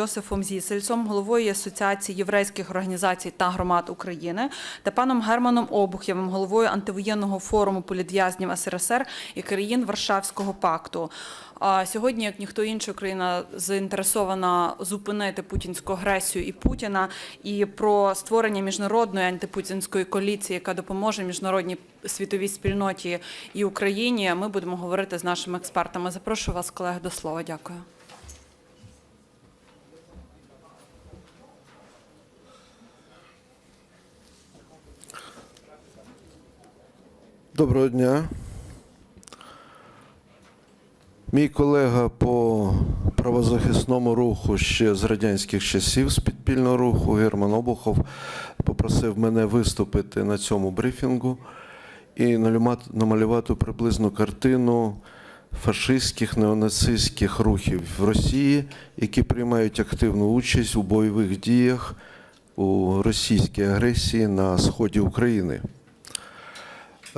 Йосифом Зісельцом, головою Асоціації єврейських організацій та громад України, та паном Германом Обухєвим, головою антивоєнного форуму політв'язнів СРСР і країн Варшавського пакту. А сьогодні, як ніхто інший, Україна заінтересована зупинити путінську агресію і Путіна, і про створення міжнародної антипутінської коаліції, яка допоможе міжнародній світовій спільноті і Україні. Ми будемо говорити з нашими експертами. Запрошую вас, колеги, до слова. Дякую. Доброго дня. Мій колега по правозахисному руху ще з радянських часів з підпільного руху Герман Обухов попросив мене виступити на цьому брифінгу і намалювати приблизну картину фашистських неонацистських рухів в Росії, які приймають активну участь у бойових діях у російській агресії на сході України.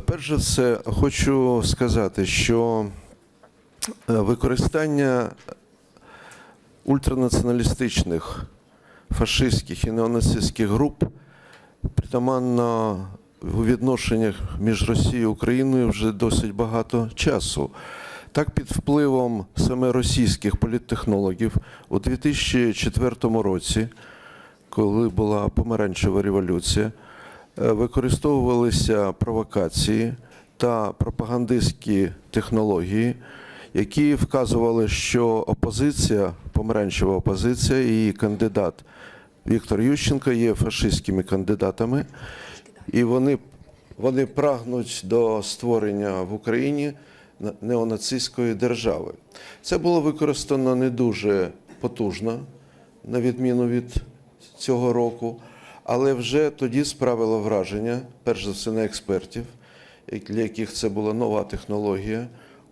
Перш за все, хочу сказати, що е, використання ультранаціоналістичних фашистських і неонацистських груп притаманно у відношеннях між Росією і Україною вже досить багато часу. Так, під впливом саме російських політтехнологів у 2004 році, коли була помаранчева революція, використовувалися провокації та пропагандистські технології, які вказували, що опозиція, помаранчева опозиція і її кандидат Віктор Ющенко є фашистськими кандидатами, і вони, вони прагнуть до створення в Україні на- неонацистської держави. Це було використано не дуже потужно, на відміну від цього року, але вже тоді справило враження, перш за все, на експертів, для яких це була нова технологія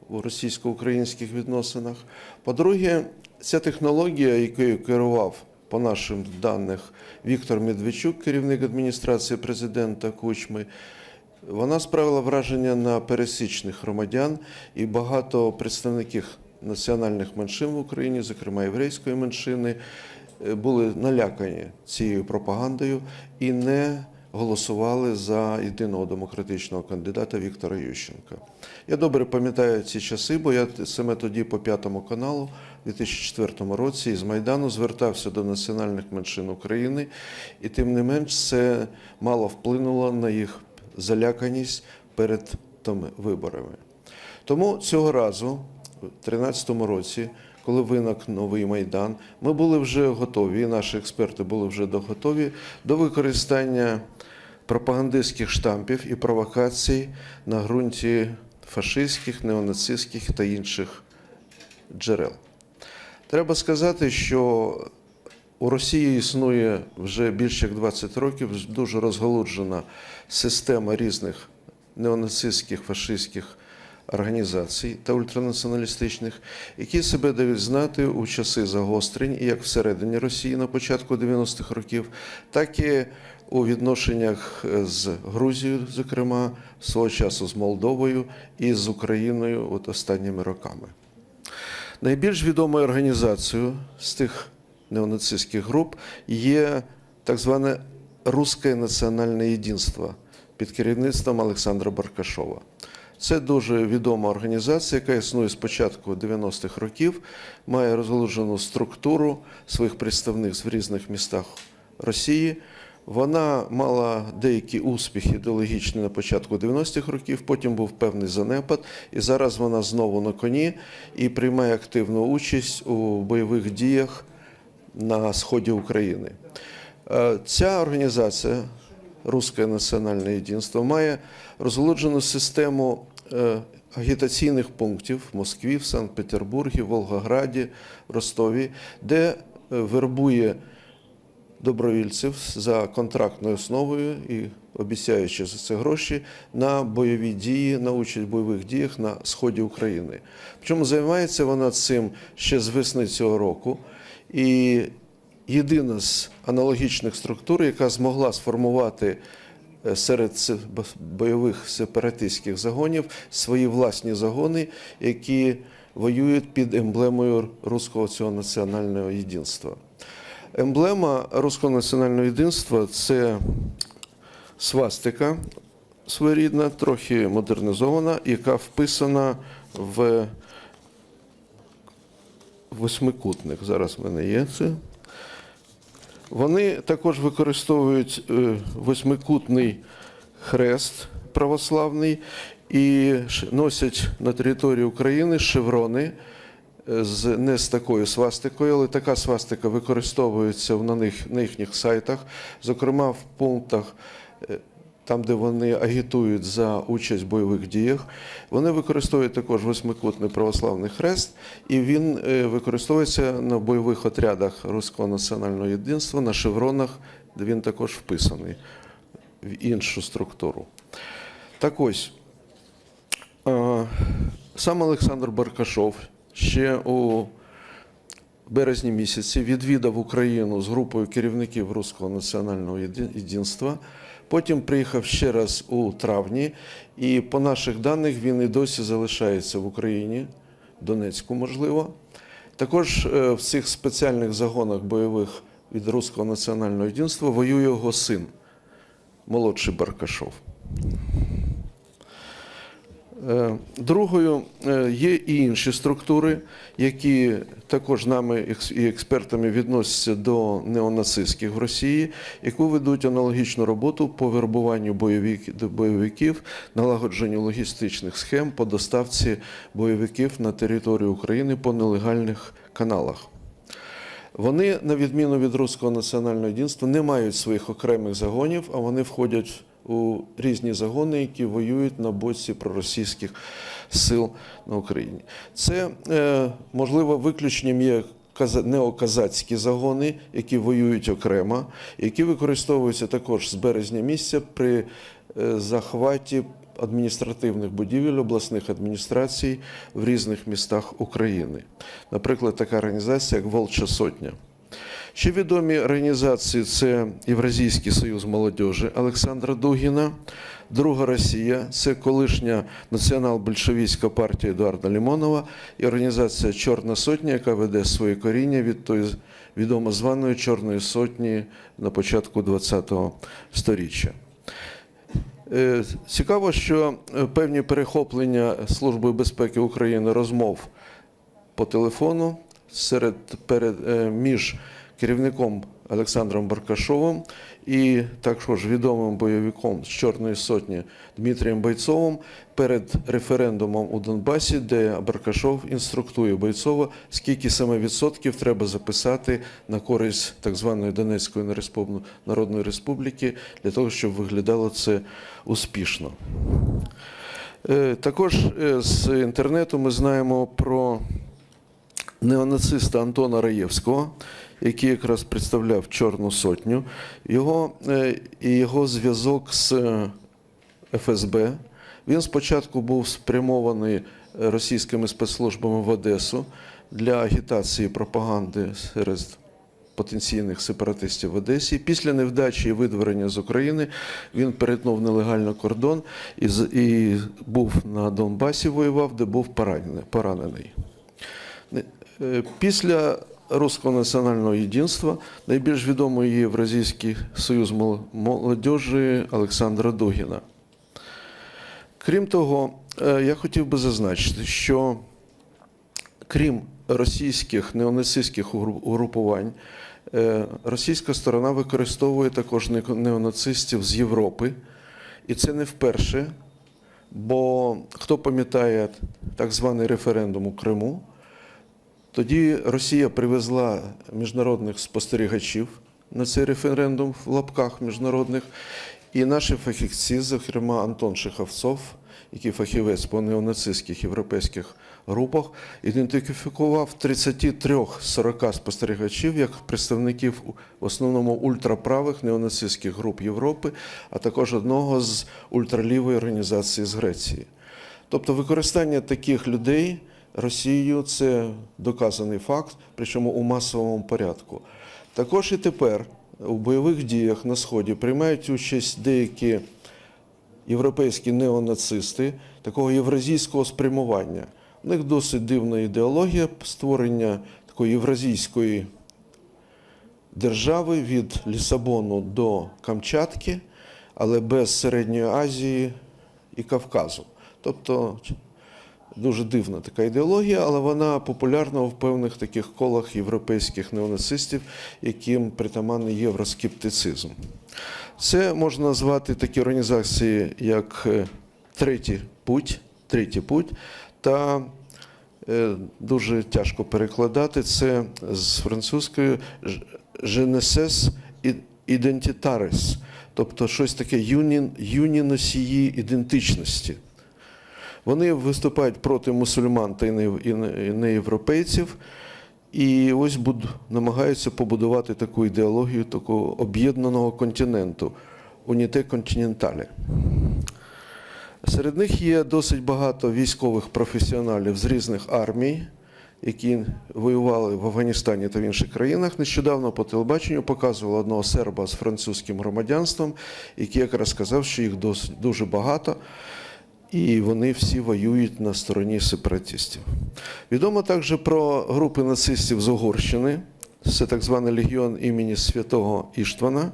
у російсько-українських відносинах. По-друге, ця технологія, якою керував, по нашим даних, Віктор Медведчук, керівник адміністрації президента Кучми, вона справила враження на пересічних громадян і багато представників національних меншин в Україні, зокрема єврейської меншини, були налякані цією пропагандою і не голосували за єдиного демократичного кандидата Віктора Ющенка. Я добре пам'ятаю ці часи, бо я саме тоді по п'ятому каналу у 2004 році із Майдану звертався до національних меншин України, і тим не менш це мало вплинуло на їх заляканість перед тими виборами. Тому цього разу, у 2013 році, коли виник новий майдан, ми були вже готові, і наші експерти були вже готові до використання пропагандистських штампів і провокацій на ґрунті фашистських, неонацистських та інших джерел. Треба сказати, що у Росії існує вже більше як 20 років дуже розголуджена система різних неонацистських, фашистських організацій та ультранаціоналістичних, які себе дають знати у часи загострень, як всередині Росії на початку 90-х років, так і у відношеннях з Грузією, зокрема, свого часу з Молдовою і з Україною от останніми роками. Найбільш відомою організацією з тих неонацистських груп є так зване Русське національне єдинство під керівництвом Олександра Баркашова. Це дуже відома організація, яка існує з початку 90-х років, має розголужену структуру своїх представництв в різних містах Росії. Вона мала деякі успіхи ідеологічні на початку 90-х років, потім був певний занепад, і зараз вона знову на коні і приймає активну участь у бойових діях на сході України. Е, Ця організація, Русське національне єдинство, має розголоджену систему агітаційних пунктів в Москві, в Санкт-Петербургі, Волгограді, Ростові, де е, вербує добровільців за контрактною основою і обіцяючи за це гроші на бойові дії, на участь в бойових діях на сході України. Причому займається вона цим ще з весни цього року. І єдина з аналогічних структур, яка змогла сформувати е, серед се- бойових сепаратистських загонів свої власні загони, які воюють під емблемою руського цього національного єдинства. Емблема Руського національного єдинства це свастика своєрідна, трохи модернізована, яка вписана в восьмикутник. Зараз в мене є це. Вони також використовують е, восьмикутний хрест православний і носять на території України шеврони е, з не з такою свастикою, але така свастика використовується на них на їхніх сайтах, зокрема в пунктах. Там, де вони агітують за участь в бойових діях, вони використовують також восьмикутний православний хрест, і він е, використовується на бойових отрядах Руського національного єдинства, на шевронах, де він також вписаний в іншу структуру. Так ось, е, сам Олександр Баркашов ще у березні місяці відвідав Україну з групою керівників Руського національного єдинства. Потім приїхав ще раз у травні, і по наших даних він і досі залишається в Україні, Донецьку, можливо. Також е, в цих спеціальних загонах бойових від Руського національного єдинства воює його син, молодший Баркашов. Е, Другою е, є і інші структури, які також нами і експертами відносяться до неонацистських в Росії, яку ведуть аналогічну роботу по вербуванню бойовиків, налагодженню логістичних схем по доставці бойовиків на територію України по нелегальних каналах. Вони, на відміну від Руського національного єдинства, не мають своїх окремих загонів, а вони входять у різні загони, які воюють на боці проросійських сил на Україні. Це, е, можливо, виключенням є каза- неоказацькі загони, які воюють окремо, які використовуються також з березня місяця при е, захваті адміністративних будівель обласних адміністрацій в різних містах України. Наприклад, така організація, як Волча Сотня. Ще відомі організації це Євразійський союз молодіжі Олександра Дугіна, Друга Росія, це колишня націонал-большевістська партія Едуарда Лімонова і організація Чорна Сотня, яка веде своє коріння від тої відомо званої Чорної сотні на початку ХХ століття. Е, Цікаво, що е, певні перехоплення Служби безпеки України розмов по телефону серед перед е, між керівником Олександром Баркашовим і також відомим бойовиком з Чорної сотні Дмитрієм Бойцовим перед референдумом у Донбасі, де Баркашов інструктує Бойцова, скільки саме відсотків треба записати на користь так званої Донецької Народної Республіки для того, щоб виглядало це успішно. Е, Також е, з інтернету ми знаємо про неонациста Антона Раєвського, який якраз представляв Чорну сотню, його, е, і його зв'язок з е, ФСБ. Він спочатку був спрямований російськими спецслужбами в Одесу для агітації пропаганди серед потенційних сепаратистів в Одесі. Після невдачі і видворення з України він перетнув нелегально кордон і, і був на Донбасі, воював, де був поранений. поранений. Не- е, Після Руського національного єдинства найбільш відомий Євразійський союз мол- молодіжі Олександра Дугіна. Крім того, е, я хотів би зазначити, що крім російських неонацистських угрупувань, е, російська сторона використовує також неонацистів з Європи, і це не вперше. Бо хто пам'ятає так званий референдум у Криму, тоді Росія привезла міжнародних спостерігачів на цей референдум в лапках міжнародних. І наші фахівці, зокрема Антон Шиховцов, який фахівець по неонацистських європейських групах, ідентифікував 33-40 спостерігачів як представників в основному ультраправих неонацистських груп Європи, а також одного з ультралівої організації з Греції. Тобто використання таких людей Росією це доказаний факт, причому у масовому порядку. Також і тепер у бойових діях на Сході приймають участь деякі європейські неонацисти такого євразійського спрямування. У них досить дивна ідеологія створення такої євразійської держави від Лісабону до Камчатки, але без Середньої Азії і Кавказу. Тобто дуже дивна така ідеологія, але вона популярна в певних таких колах європейських неонацистів, яким притаманний євроскептицизм. Це можна назвати такі організації, як е, Третій путь, Третій путь та е, дуже тяжко перекладати це з французької «Ж- «Jeunesse Identitaris», тобто щось таке юні, юні носії ідентичності. Вони виступають проти мусульман та не- неєвропейців. І ось буд, намагаються побудувати таку ідеологію такого об'єднаного континенту уніте континенталі. Серед них є досить багато військових професіоналів з різних армій, які воювали в Афганістані та в інших країнах. Нещодавно по телебаченню показували одного серба з французьким громадянством, який якраз сказав, що їх досить дуже багато. І вони всі воюють на стороні сепаратистів. Відомо також про групи нацистів з Угорщини, це так званий легіон імені святого Іштвана.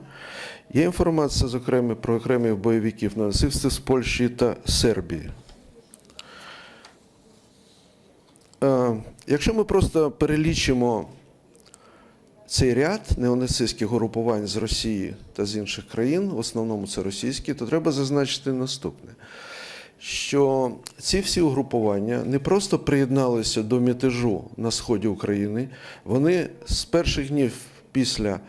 Є інформація зокрема про окремих бойовиків нацистів з Польщі та Сербії. Е, Якщо ми просто перелічимо цей ряд неонацистських групувань з Росії та з інших країн, в основному це російські, то треба зазначити наступне що ці всі угрупування не просто приєдналися до мятежу на сході України, вони з перших днів після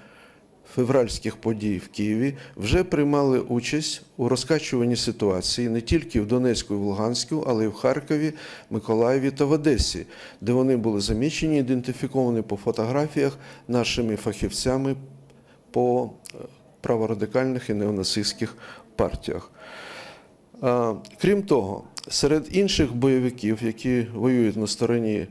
февральських подій в Києві вже приймали участь у розкачуванні ситуації не тільки в Донецьку і в Луганську, але й в Харкові, Миколаєві та в Одесі, де вони були замічені, ідентифіковані по фотографіях нашими фахівцями по е, праворадикальних і неонацистських партіях. Крім того, серед інших бойовиків, які воюють на стороні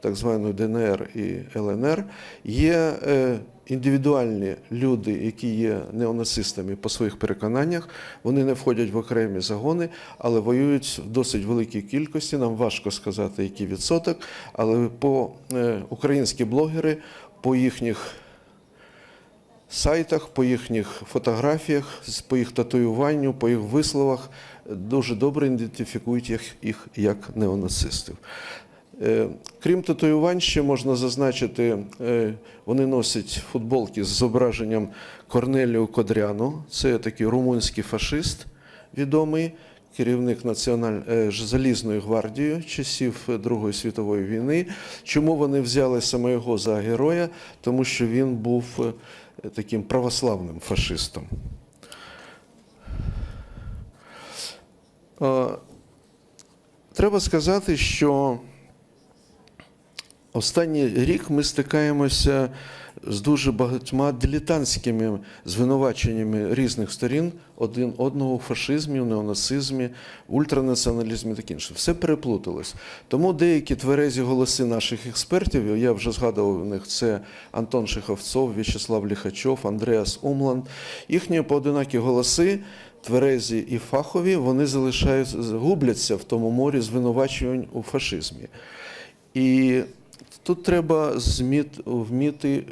так званої ДНР і ЛНР, є е, індивідуальні люди, які є неонацистами по своїх переконаннях. Вони не входять в окремі загони, але воюють в досить великій кількості. Нам важко сказати, який відсоток, але по е, українські блогери по їхніх сайтах, по їхніх фотографіях, по їх татуюванню, по їх висловах дуже добре ідентифікують їх, як неонацистів. Е, Крім татуювань, ще можна зазначити, е, вони носять футболки з зображенням Корнеліо Кодряну. Це такий румунський фашист, відомий, керівник національ... е, Залізної гвардії часів Другої світової війни. Чому вони взяли саме його за героя? Тому що він був таким православним фашистом. Е, Треба сказати, що останній рік ми стикаємося з дуже багатьма дилетантськими звинуваченнями різних сторін один одного у фашизмі, у неонацизмі, ультранаціоналізмі і таке інше. Все переплуталось. Тому деякі тверезі голоси наших експертів, я вже згадував у них, це Антон Шиховцов, В'ячеслав Ліхачов, Андреас Умланд. Їхні поодинакі голоси тверезі і фахові, вони залишаються, губляться в тому морі звинувачувань у фашизмі. І тут треба вміти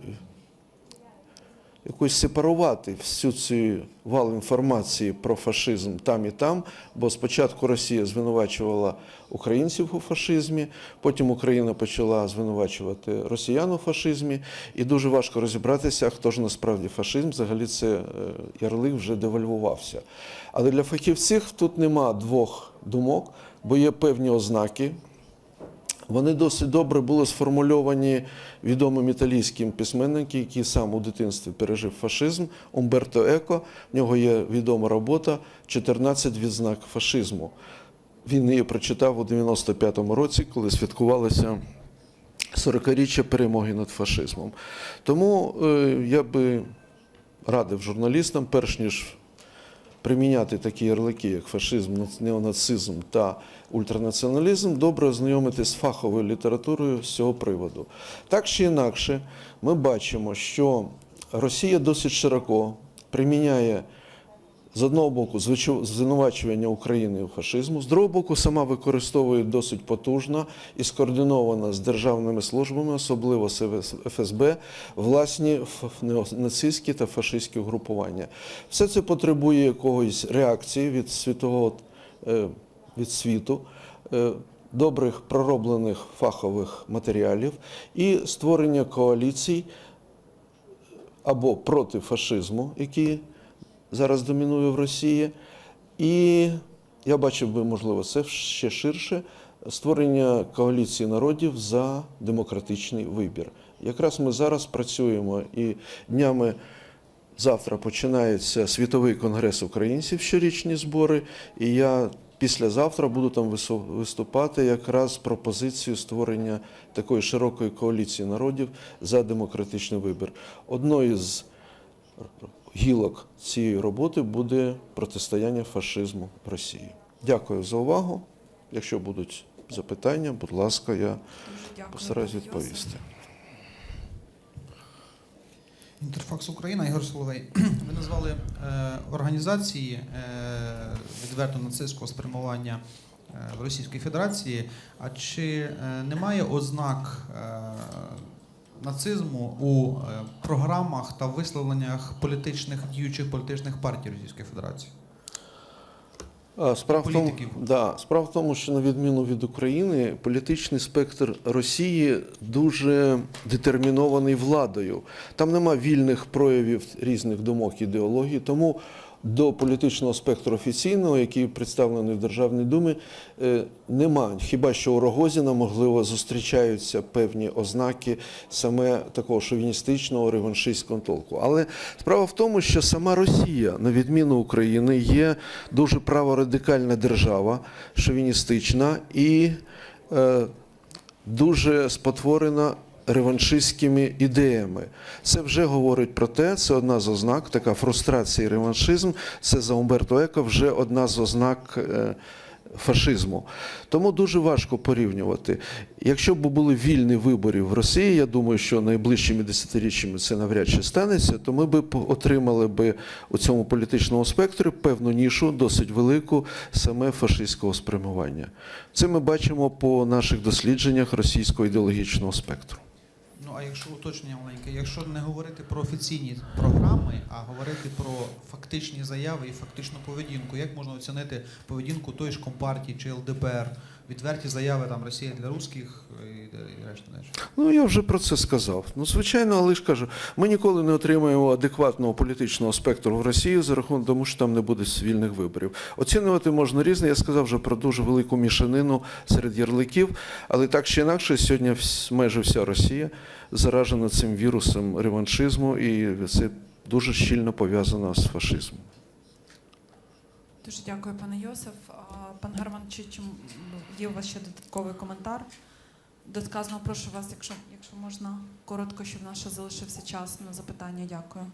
якось сепарувати всю цю вал інформації про фашизм там і там, бо спочатку Росія звинувачувала українців у фашизмі, потім Україна почала звинувачувати росіян у фашизмі, і дуже важко розібратися, хто ж насправді фашизм. Взагалі це е, ярлик вже девальвувався. Але для фахівців тут нема двох думок, бо є певні ознаки. Вони досить добре були сформульовані відомим італійським письменником, який сам у дитинстві пережив фашизм, Умберто Еко. В нього є відома робота «14 відзнак фашизму. Він її прочитав у 95-му році, коли святкувалося 40-річчя перемоги над фашизмом. Тому е, я би радив журналістам, перш ніж приміняти такі ярлики, як фашизм, неонацизм та ультранаціоналізм, добре ознайомитись з фаховою літературою з цього приводу. Так чи інакше, ми бачимо, що Росія досить широко приміняє з одного боку, звинувачування України у фашизму, з другого боку, сама використовує досить потужно і скоординовано з державними службами, особливо з ФСБ, власні неонацистські та фашистські угрупування. Все це потребує якогось реакції від світового е, від світу. е, Добрих пророблених фахових матеріалів і створення коаліцій або проти фашизму, який зараз домінує в Росії, і я бачив би, можливо, це ще ширше створення коаліції народів за демократичний вибір. Якраз ми зараз працюємо і днями. Завтра починається світовий конгрес українців, щорічні збори, і я післязавтра буду там виступати якраз з пропозицією створення такої широкої коаліції народів за демократичний вибір. Одною з гілок цієї роботи буде протистояння фашизму в Росії. Дякую за увагу. Якщо будуть запитання, будь ласка, я постараюсь відповісти. Інтерфакс Україна, Ігор Соловей. Ви назвали е, організації е, відверто нацистського спрямування е, в Російській Федерації. А чи е, немає ознак е, нацизму у е, програмах та висловленнях політичних діючих політичних партій Російської Федерації? А, Справа в, тому, да, справа в тому, що на відміну від України, політичний спектр Росії дуже детермінований владою. Там нема вільних проявів різних думок ідеологій, тому до політичного спектру офіційного, який представлений в Державній Думі, е, нема. Хіба що у Рогозіна, можливо, зустрічаються певні ознаки саме такого шовіністичного реваншистського толку. Але справа в тому, що сама Росія, на відміну України, є дуже праворадикальна держава, шовіністична і е, дуже спотворена реваншистськими ідеями. Це вже говорить про те, це одна з ознак, така фрустрація і реваншизм. Це за Умберто Еко вже одна з ознак. е, Фашизму. Тому дуже важко порівнювати. Якщо б були вільні вибори в Росії, я думаю, що найближчими десятиріччями це навряд чи станеться, то ми б отримали би у цьому політичному спектрі певну нішу, досить велику, саме фашистського спрямування. Це ми бачимо по наших дослідженнях російського ідеологічного спектру. Ну а якщо уточнення маленьке, якщо не говорити про офіційні програми, а говорити про фактичні заяви і фактичну поведінку, як можна оцінити поведінку тої ж компартії чи ЛДПР, відверті заяви там Росія для русських і, і решта? Ну, я вже про це сказав. Ну, звичайно, але ж кажу, ми ніколи не отримаємо адекватного політичного спектру в Росії за рахунок тому, що там не буде вільних виборів. Оцінювати можна різне. Я сказав вже про дуже велику мішанину серед ярликів, але так чи інакше, сьогодні майже вся Росія заражена цим вірусом реваншизму, і це дуже щільно пов'язано з фашизмом. Дуже дякую, пане Йосиф. Пан Герман, чи, чи є у вас ще додатковий коментар? До сказаного прошу вас, якщо, якщо можна коротко, щоб ще залишився час на запитання. Дякую.